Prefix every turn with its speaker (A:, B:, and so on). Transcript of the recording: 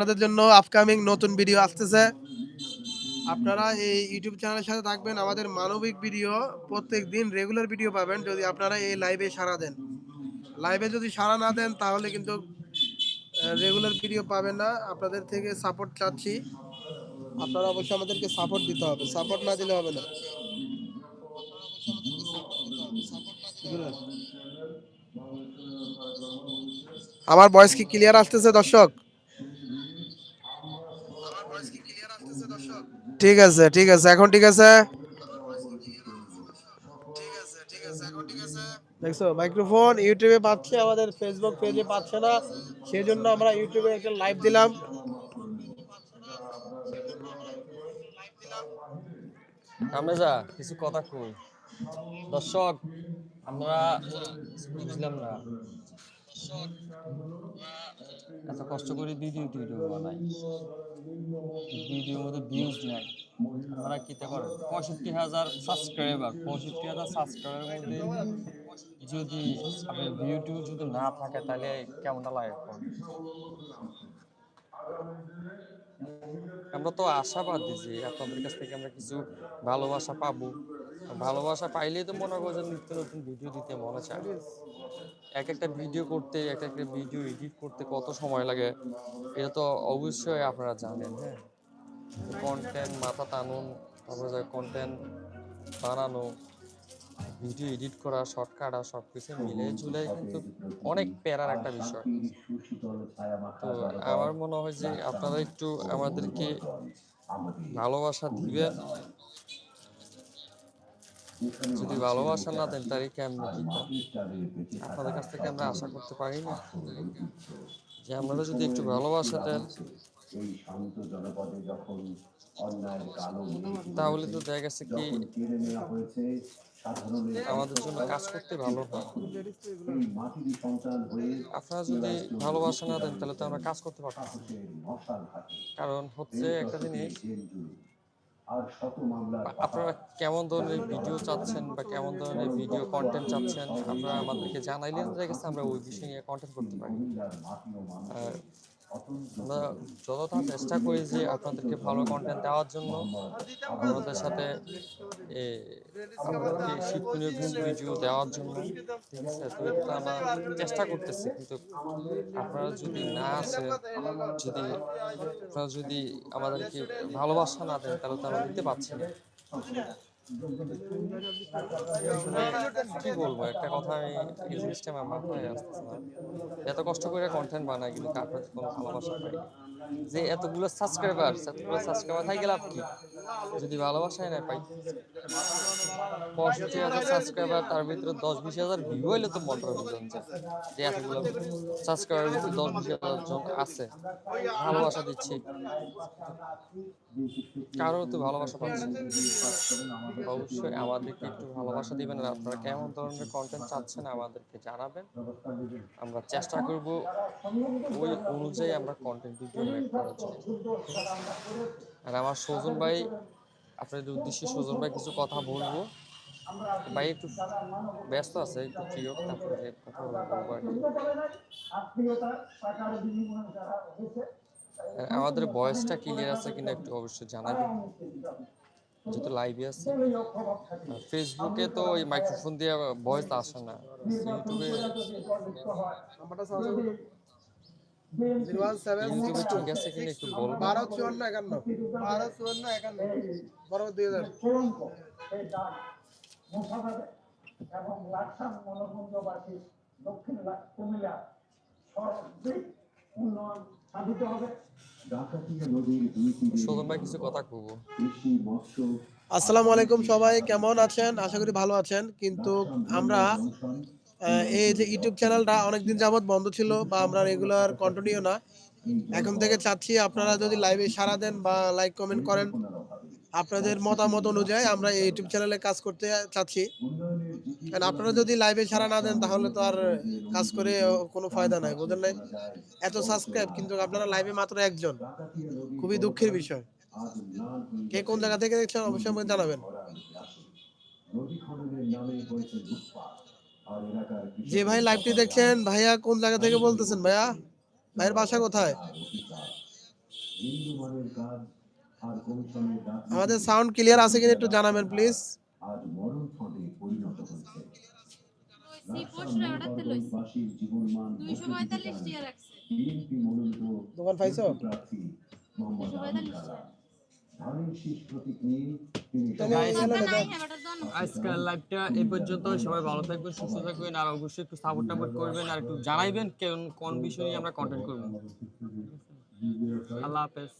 A: আপনাদের জন্য আপকামিং নতুন ভিডিও আসতেছে। আপনারা এই ইউটিউব চ্যানেলের সাথে থাকবেন, আমাদের মানবিক ভিডিও প্রত্যেক দিন রেগুলার ভিডিও পাবেন যদি আপনারা এই লাইভে সাড়া দেন। লাইভে যদি সারা না দেন, তাহলে কিন্তু রেগুলার ভিডিও পাবেন না। আপনাদের থেকে সাপোর্ট চাচ্ছি। আপনারা অবশ্যই আমাদেরকে সাপোর্ট দিতে হবে। সাপোর্ট না দিলে হবে না। আমার ভয়েস কি ক্লিয়ার আসতেছে, দর্শক? ঠিক আছে ঠিক আছে। এখন ঠিক আছে? দেখছ মাইক্রোফোন ইউটিউবে পাচ্ছে, আমাদের ফেসবুক পেজে পাচ্ছে না। সেই জন্য আমরা ইউটিউবে একটা লাইভ দিলাম।
B: আমরা যা কিছু কথা কই? দর্শক, আমরা বুঝলাম না। এত কষ্ট করে ভিডিও টিডিও বানাই। ভিডিওর মধ্যে ভিউজ নাই। আমরা কিতে করে? পঁয়ষট্টি হাজার সাবস্ক্রাইবার পঁয়ষট্টি হাজার সাবস্ক্রাইবারের মধ্যে যদি আপনার ভিউ যদি না থাকে, তাহলে কেমনটা লাগে? আমরা তো আশাবাদী যে আপনাদের কাছ থেকে আমরা কিছু ভালোবাসা পাবো। ভালোবাসা পাইলেই তো মনে করো নিত্য নতুন ভিডিও দিতে মনে চায় এক একটা ভিডিও করতে, এক একটা ভিডিও এডিট করতে কত সময় লাগে, এটা তো অবশ্যই আপনারা জানেন হ্যাঁ? কন্টেন্ট মাথা টানুন, তারপরে কন্টেন্ট বানানো ভিডিও এডিট করা শর্ট কাটা সব কিছু মিলে ঝুলে কিন্তু অনেক প্যারার একটা বিষয়। তো আমার মনে হয় যে আপনারা একটু আমাদেরকে ভালোবাসা দিবেন যদি ভালোবাসা না দেন, তাহলে কেমন আপনাদের কাছ থেকে আমরা আশা করতে পারি না। যে আমরা যদি একটু ভালোবাসা দেন, তাহলে তো দেখা গেছে কি আমাদের জন্য কাজ করতে ভালো আপনারা যদি ভালোবাসা না দেন, তাহলে তো আমরা কাজ করতে পারতাম কারণ হচ্ছে একটা জিনিস আপনারা কেমন ধরনের ভিডিও চাচ্ছেন বা কেমন ধরনের ভিডিও কন্টেন্ট চাচ্ছেন আপনারা আমাদেরকে জানাইলেন আমরা ওই বিষয় নিয়ে কন্টেন্ট করতে পারি। আমরা যতটা চেষ্টা করি যে আপনাদেরকে ভালো কন্টেন্ট দেওয়ার জন্য আপনাদের সাথে শিক্ষণীয় ভিডিও দেওয়ার জন্য, ঠিক আছে? আমরা চেষ্টা করতেছি, কিন্তু আপনারা যদি না আসে, যদি আপনারা যদি আমাদেরকে ভালোবাসা না দেন, তাহলে তো আমরা দিতে পারছি না। কি বলব? একটা কথা আমি এই আমার মাথায় আসতেছে না। এত কষ্ট করে কন্টেন্ট বানাই, কিন্তু কার কোনো ভালোবাসা পাই যে এতগুলো সাবস্ক্রাইবার এতগুলো সাবস্ক্রাইবার থাকে লাভ কি? যদি ভালোবাসাই না পাই। পঁয়ষট্টি হাজার সাবস্ক্রাইবার তার ভিতরে দশ বিশ হাজার ভিউ হইলে তো মনটা বুঝলাম যে এতগুলো সাবস্ক্রাইবার ভিতরে দশ বিশ হাজার জন আছে, ভালোবাসা দিচ্ছে। কারও তো ভালোবাসা পাচ্ছে। অবশ্যই আমাদেরকে একটু ভালোবাসা দিবেন আর আপনারা কেমন ধরনের কন্টেন্ট চাচ্ছেন আমাদেরকে জানাবেন। আমরা চেষ্টা করব ওই অনুযায়ী আমরা কন্টেন্ট ভিডিও আর আমার সজন ভাই, আপনাদের উদ্দেশ্যে সজন ভাই কিছু কথা বলব। ভাই একটু ব্যস্ত আছে, একটু ফ্রি হোক তারপরে কথা বলব আর কি। আমাদের ভয়েসটা ক্লিয়ার আছে কিনা একটু অবশ্যই জানাবেন। যেহেতু লাইভে আছে। ফেসবুকে তো ওই মাইক্রোফোন দিয়ে ভয়েস আসে না। ইউটিউবে ঠিক আছে কিনা একটু
A: বারো চুয়ান্ন একান্ন। বারো চুয়ান্ন একান্ন। বরাবর দুই হাজার।
C: এবং লাকসাম মনোকুঞ্জবাসী দক্ষিণ কুমিল্লা সর্বাধিক উন্নয়ন
B: কিছু কথা কব।
A: আসসালামু আলাইকুম সবাই কেমন আছেন? আশা করি ভালো আছেন। কিন্তু আমরা আহ, এই যে ইউটিউব চ্যানেলটা অনেকদিন যাবত বন্ধ ছিল বা আমরা রেগুলার কন্টিনিউ না। এখন থেকে চাচ্ছি আপনারা যদি লাইভে সাড়া দেন বা লাইক কমেন্ট করেন, আপনাদের মতামত অনুযায়ী আমরা এই ইউটিউব চ্যানেলে কাজ করতে চাচ্ছি। কারণ আপনারা যদি লাইভে সাড়া না দেন, তাহলে তো আর কাজ করে কোনো ফায়দা নাই, বুঝলেন নাই? এত সাবস্ক্রাইব কিন্তু আপনারা লাইভে মাত্র একজন, খুবই দুঃখের বিষয়। কে কোন জায়গা থেকে দেখছেন, অবশ্যই আমাকে জানাবেন। যে ভাই লাইভটি দেখছেন, ভাইয়া কোন জায়গা থেকে বলতেছেন, ভাইয়া? ভাইয়ের বাসা কোথায়?
D: আমাদের সাউন্ড ক্লিয়ার আছে কিনা একটু জানাবেন প্লিজ দোকান পাইছো?
B: আজকের লাইভটা এই পর্যন্ত সবাই ভালো থাকবেন সুস্থ থাকবেন আর অবশ্যই একটু সাপোর্ট টাপোর্ট করবেন আর একটু জানাইবেন কোন কোন বিষয় নিয়ে আমরা কন্টেন্ট করব। আল্লাহ হাফেজ।